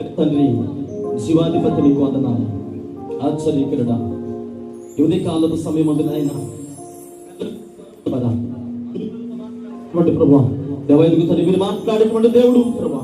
التنريم Thank శివాధిపతి నీకు వందనాలు ఆశ్చర్యకరుడా యువతి కాలపు సమయం అందు నాయన. ప్రభా? దేవైదుకు మీరు మాట్లాడేటువంటి దేవుడు ప్రభా.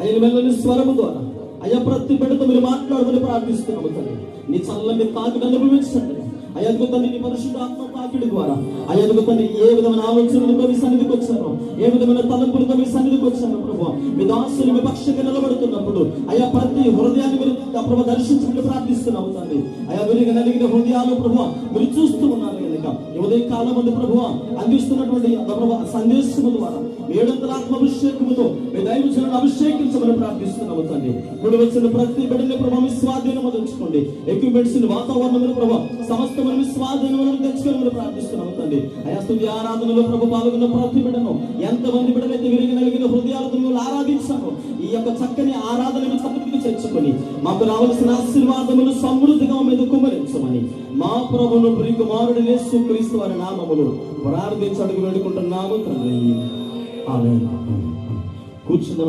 ఆయన మెల్లని స్వరము ద్వారా. అయ్యా ప్రతి బిడ్డతో మీరు మాట్లాడమని ప్రార్థిస్తున్నాము తండ్రి నీ చల్లని తాకిడి అనుభవించండి. అయ్యకు తండ్రి నీ పరిశుద్ధ ఆత్మ తాకిడి ద్వారా అయ్యకు తండ్రి ఏ విధమైన ఆలోచనలతో మీ సన్నిధికి వచ్చాను ఏ విధమైన తలంపులతో మీ సన్నిధికి వచ్చాను ప్రభు. మీ దాసులు మీ పక్షంగా నిలబడుతున్నప్పుడు అయ్యా ప్రతి హృదయాన్ని మీరు ప్రభు దర్శించుకుంటూ ప్రార్థిస్తున్నాము తండ్రి. అయా మీరు కలిగిన హృదయాలు ప్రభు మీరు చూస్తూ ఉన్నారు కనుక. ఈ ఉదయ కాలం మంది ప్రభు అందిస్తున్నటువంటి ప్రభు సందేశము ద్వారా ఏడంతల ఆత్మాభిషేకముతో మీ దైవజనులను అభిషేకించమని ప్రార్థిస్తున్నాము తండ్రి. గుడి వచ్చిన ప్రతి బిడ్డని ప్రభు మీ స్వాధీనము తెచ్చుకోండి ఎక్విప్మెంట్స్ వాతావరణంలో ప్రభు సమస్తమైన మీ స్వాధీనం తెచ్చుకోమని ప్రార్థిస్తున్నాము తండ్రి. అయా స్థుతి ఆరాధనలో ప్రభు పాల్గొన్న ప్రతి బిడ్డను ఎంతమంది బిడ్డలైతే విరిగి మిమ్మల్ని ఈ యొక్క చక్కని ఆరాధనను సమృద్ధికి చేర్చుకొని మాకు రావాల్సిన ఆశీర్వాదములు సమృద్ధిగా మీద కుమరించమని మా ప్రభును ప్రియ కుమారుడు నేసు క్రీస్తు వారి నామములు ప్రార్థించడుగు వేడుకుంటున్నాము తండ్రి. ఆమె కూర్చుందాం.